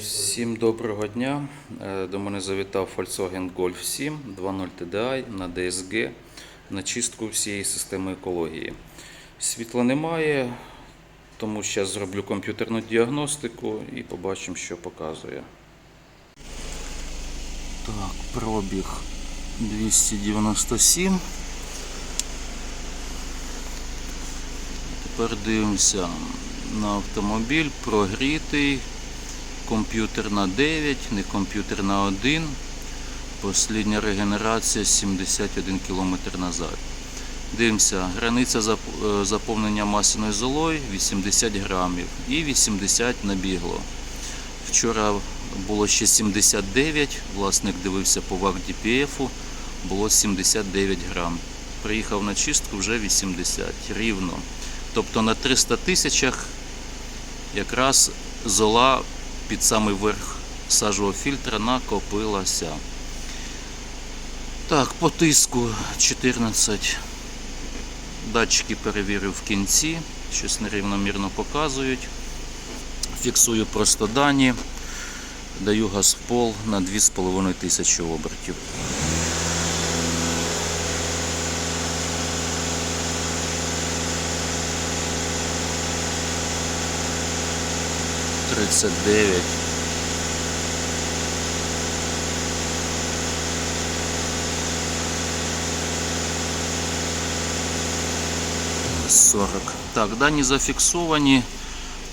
Всім доброго дня. Е, До мене завітав Volkswagen Golf 7 2.0 TDI на DSG на чистку всієї системи екології. Світла немає, тому зараз зроблю комп'ютерну діагностику і побачимо, що показує. Так, пробіг 297. Тепер дивимося на автомобіль, прогрітий, комп'ютер на 9, не комп'ютер на 1. Послідня регенерація 71 км назад. Дивимося, границя е, заповнення масяною золою 80 грамів і 80 набігло. Вчора було ще 79, власник дивився по ВАК DPF, було 79 грам. Приїхав на чистку вже 80, рівно. Тобто на 300 тисячах якраз зола під самий верх сажового фільтра накопилася. Так, по тиску 14. Датчики перевірю в кінці, щось нерівномірно показують. Фіксую просто дані. Даю газ в пол на 2500 обертів. Тридцять дев'ять. Сорок. Так, дані зафіксовані.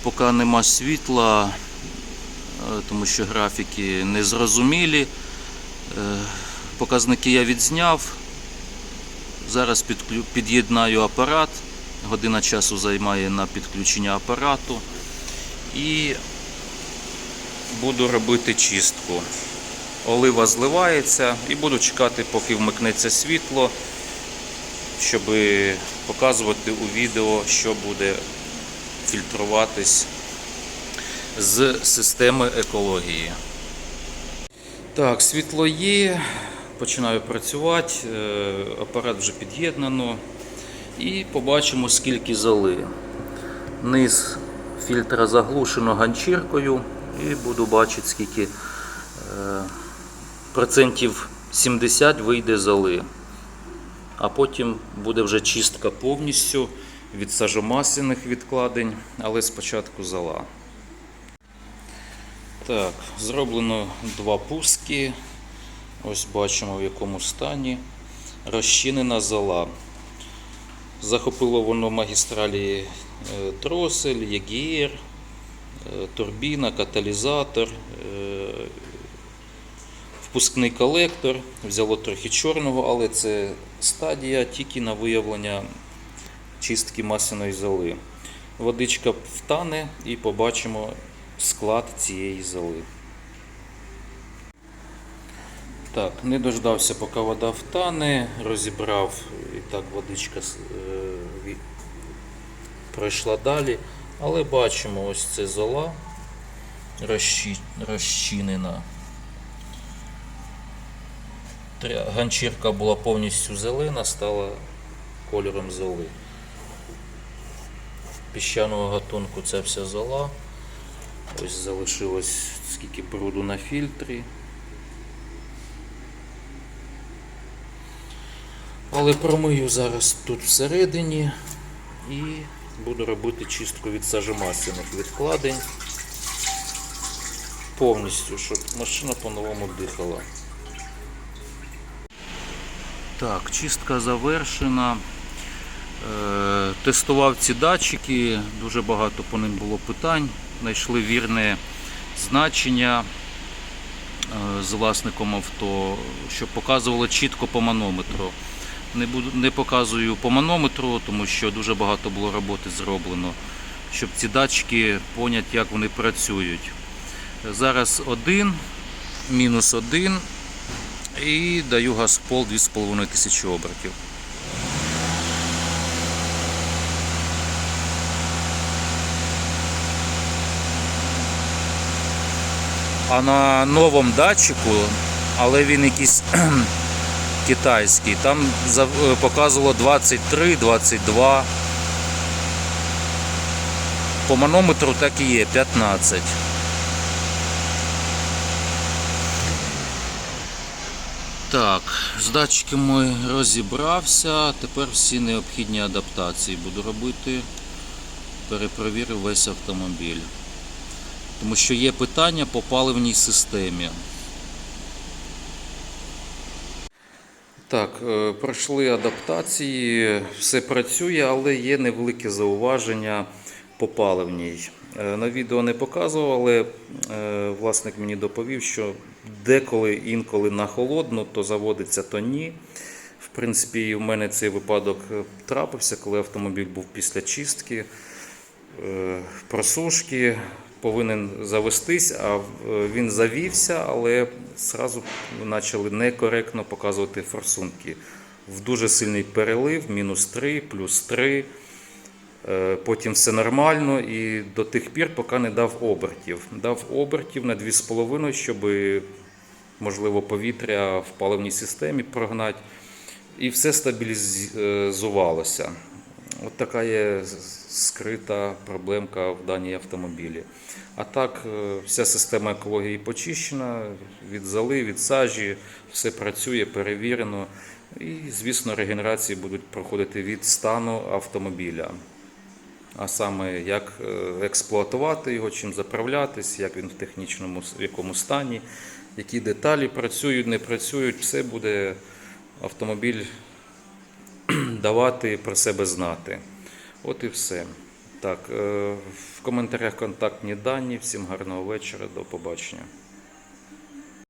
Поки нема світла, е, тому що графіки незрозумілі. Е, Показники я відзняв. Зараз під'єднаю апарат. Година часу займає на підключення апарату. І буду робити чистку. Олива зливається і буду чекати, поки вмикнеться світло, щоб показувати у відео, що буде фільтруватись з системи екології. Так, світло є, починаю працювати, е, апарат вже під'єднано. І побачимо, скільки золи. Низ фільтра заглушено ганчіркою і буду бачити, скільки е, процентів 70 вийде золи. А потім буде вже чистка повністю від сажомасляних відкладень, але спочатку зола. Так, зроблено два пуски. Ось бачимо в якому стані. Розчинена зола. Захопило воно магістралі е, тросель, єгір, турбіна, каталізатор, е, впускний колектор. Взяло трохи чорного, але це стадія тільки на виявлення чистки масляної золи. Водичка втане і побачимо склад цієї золи. Так, не дождався, поки вода втане, розібрав і так водичка е, пройшла далі. Але бачимо, ось це зола розчинена. Ганчірка була повністю зелена, стала кольором золи. Піщаного гатунку це вся зола. Ось залишилось скільки бруду на фільтрі. Але промию зараз тут всередині і буду робити чистку від сажомасляних відкладень. Повністю, щоб машина по-новому дихала. Так, чистка завершена. Е, Тестував ці датчики, дуже багато по ним було питань. Знайшли вірне значення е, з власником авто, щоб показувало чітко по манометру. Не, буду, не показую по манометру, тому що дуже багато було роботи зроблено, щоб ці датчики поняти, як вони працюють. Зараз один, мінус один і даю газ в пол 2,5 тисячі обертів. А на новому датчику, але він якийсь китайський. Там е, показувало 23, 22. По манометру так і є, 15. Так, з датчиками розібрався, тепер всі необхідні адаптації буду робити, перепровірив весь автомобіль. Тому що є питання по паливній системі. Так, е, пройшли адаптації, все працює, але є невелике зауваження по паливній. Е, На відео не показував, е, власник мені доповів, що деколи інколи на холодну, то заводиться, то ні. В принципі, в мене цей випадок трапився, коли автомобіль був після чистки, просушки, повинен завестись, а е, він завівся, але зразу почали некоректно показувати форсунки. В дуже сильний перелив, мінус 3, плюс 3. Е, Потім все нормально і до тих пір, поки не дав обертів. Дав обертів на 2,5, щоб можливо повітря в паливній системі прогнати. І все стабілізувалося. От така є скрита проблемка в даній автомобілі. А так, е, вся система екології почищена, від золи, від сажі, все працює, перевірено. І, звісно, регенерації будуть проходити від стану автомобіля. А саме як е, експлуатувати його, чим заправлятись, як він в технічному в якому стані, які деталі працюють, не працюють, все буде автомобіль давати про себе знати. От і все. Так, е, в коментарях контактні дані. Всім гарного вечора, до побачення.